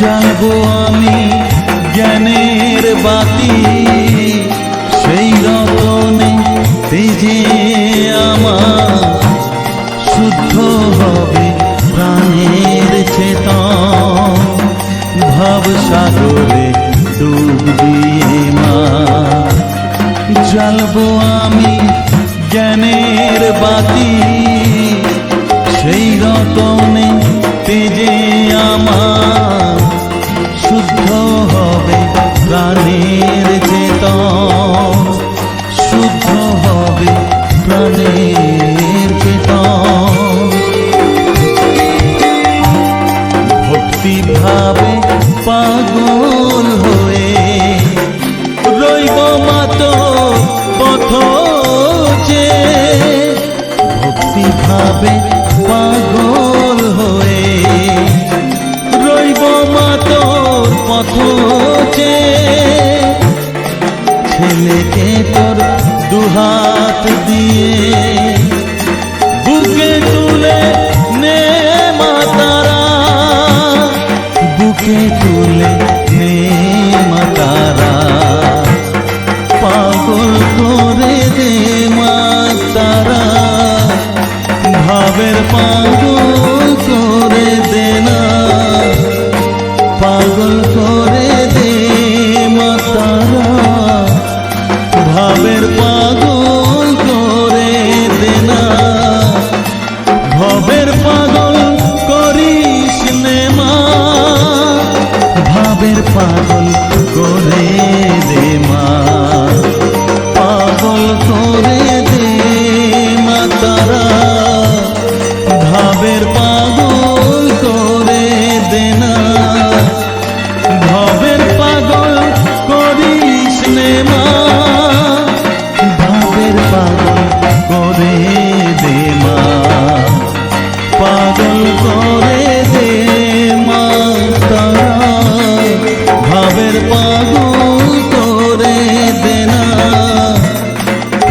জানব আমি জ্ঞানের বাতি। সেই রতনে তেজে আমার শুদ্ধ হবে প্রাণের চেতন। ভাব সাগরে ডুব দিয়ে মা। আমি জ্ঞানের বাতি। সেই রতন 那你 পাগল করে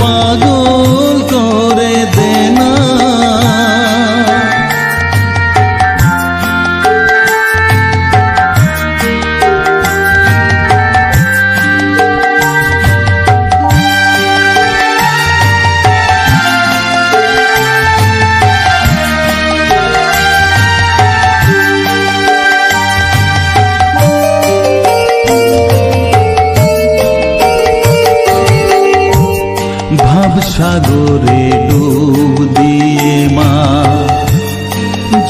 পাগল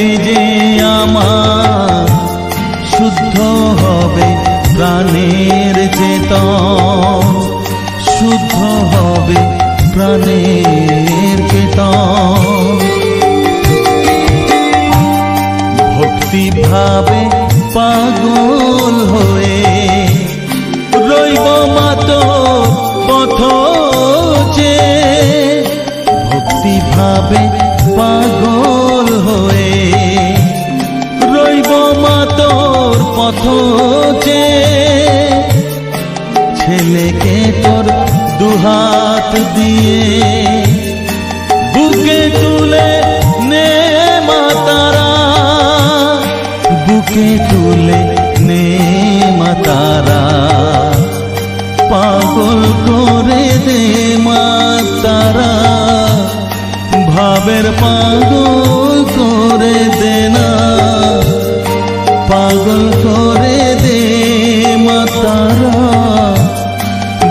তেজে আমার শুদ্ধ হবে প্রাণের চেতন, শুদ্ধ হবে প্রাণের চেতন। ভক্তি ভাবে পাগল হয়ে রইব মাত পথ যে ভক্তি ভাবে পাগল হয়ে রইব মাতর পথ যে ছেলেকে তোর দুহাত দিয়ে বুকে তুলে নে মাতারা বুকে তুলে ভাবের পাগল করে দে না। পাগল করে দে মাতারা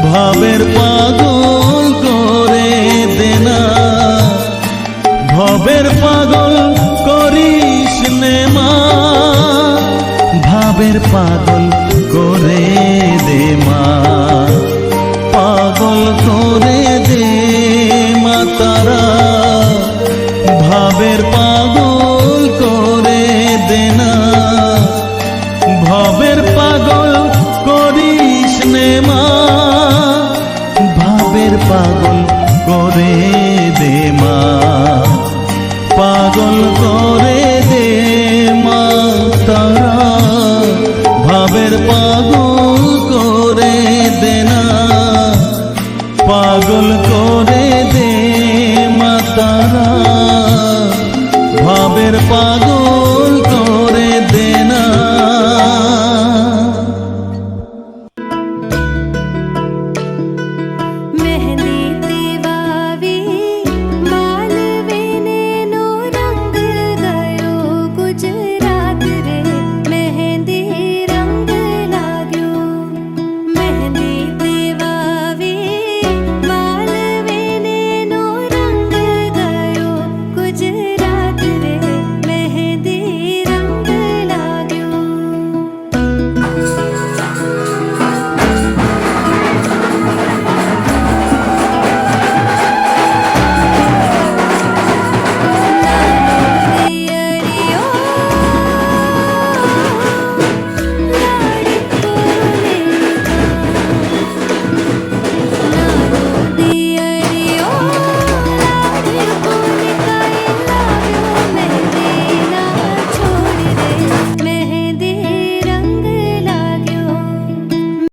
ভাবের পাগল করে দে না। ভবের পাগল করিস নে মা। ভাবের পাগল করে দে মা। করে দে মাতারা। ভাবের পাগল